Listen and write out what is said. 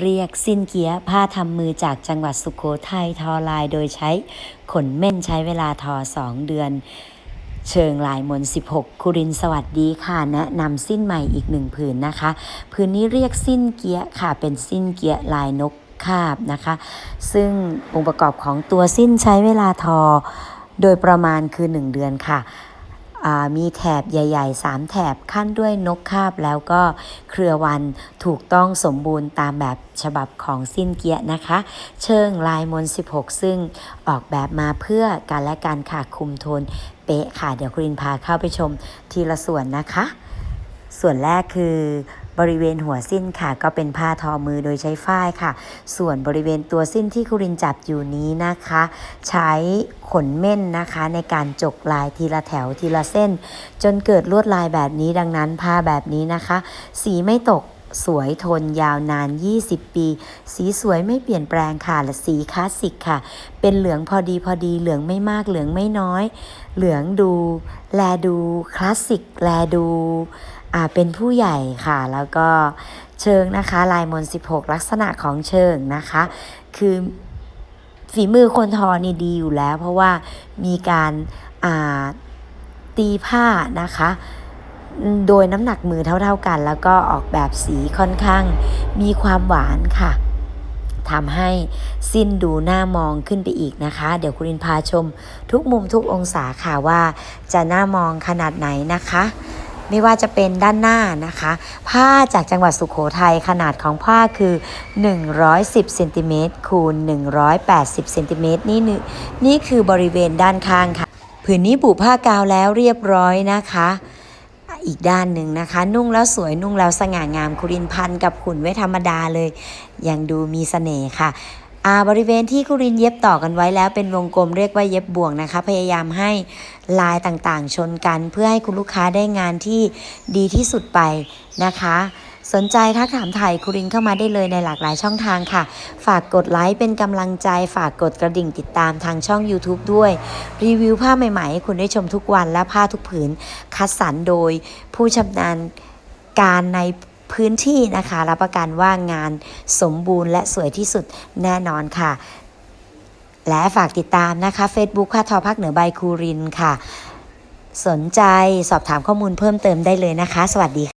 เรียกสิ้นเกียผ้าทำมือจากจังหวัดสุขโขทัยทอลายโดยใช้ขนเม่นใช้เวลาทอ2เดือน เชิงลายมน 16 คุรินสวัสดีค่ะแนะนำสิ้นใหม่อีกหนึ่งผืนนะคะ ผืนนี้เรียกสิ้นเกียค่ะเป็นสิ้นเกียลายนกคาบนะคะ ซึ่งองค์ประกอบของตัวสิ้นใช้เวลาทอโดยประมาณคือ 1 เดือนค่ะ มีแถบใหญ่ๆ 3 แถบขั้นด้วยนกคาบแล้วก็เครือวันถูกต้องสมบูรณ์ตามแบบฉบับของสิ้นเกียนะคะ เชิงลายมน 16 ซึ่งออกแบบมาเพื่อการและการขาดคุมโทนเป๊ะค่ะ เดี๋ยวคุณินพาเข้าไปชมทีละส่วนนะคะ ส่วนแรกคือ บริเวณหัวสิ้นค่ะ ก็เป็นผ้าทอมือโดยใช้ฝ้ายค่ะ ส่วนบริเวณตัวสิ้นที่คุรินจับอยู่นี้นะคะ ใช้ขนเม่นนะคะในการจกลายทีละแถวทีละเส้น จนเกิดลวดลายแบบนี้ดังนั้นผ้าแบบนี้นะคะ สีไม่ตกสวยทนยาวนาน 20 ปี สีสวยไม่เปลี่ยนแปลงค่ะ และสีคลาสสิกค่ะ เป็นเหลืองพอดีพอดี เหลืองไม่มาก เหลืองไม่น้อย เหลืองดู แลดู คลาสสิก แลดู เป็นผู้ใหญ่ค่ะ แล้วก็เชิงนะคะลายมน16 ลักษณะของเชิงนะคะ คือฝีมือคนทอนี่ดีอยู่แล้ว เพราะว่ามีการอ่าตีผ้านะคะ โดยน้ำหนักมือเท่าๆกัน แล้วก็ออกแบบสีค่อนข้างมีความหวานค่ะทำให้สิ้นดูน่ามองขึ้นไปอีกนะคะ เดี๋ยวคุณรินพาชมทุกมุมทุกองศาค่ะว่าจะน่ามองขนาดไหนนะคะ ไม่ว่าจะเป็นด้านหน้านะคะ ผ้าจากจังหวัดสุขโขทัยขนาดของผ้าคือ 110เซนติเมตรคูณ 180เซนติเมตรนี่นี่คือบริเวณด้านข้างค่ะ ผืนนี้บุผ้ากาวแล้วเรียบร้อยนะคะอีกด้านหนึ่งนะคะ นุ่งแล้วสวยนุ่งแล้วสง่างามคุรินพันกับขุนไว้ธรรมดาเลย ยังดูมีเสน่ห์ค่ะ บริเวณที่คุรินเย็บต่อกันไว้แล้วเป็นวงกลมเรียกว่าเย็บบ่วงนะคะ พยายามให้ลายต่างๆ ชนกัน เพื่อให้คุณลูกค้าได้งานที่ดีที่สุดไปนะคะ สนใจถ้าถามไทยคุรินเข้ามาได้เลยในหลากหลายช่องทางค่ะ ฝากกดไลค์เป็นกำลังใจ ฝากกดกระดิ่งติดตามทางช่อง YouTube ด้วย รีวิวผ้าใหม่ๆให้คุณได้ชมทุกวันและผ้าทุกผืน คัดสรรโดยผู้ชำนาญการใน พื้นที่นะคะ รับประกันว่างานสมบูรณ์และสวยที่สุดแน่นอนค่ะ และฝากติดตามนะคะ Facebook ค่าทอภาคเหนือใบคูรินค่ะ สนใจสอบถามข้อมูลเพิ่มเติมได้เลยนะคะ สวัสดีค่ะ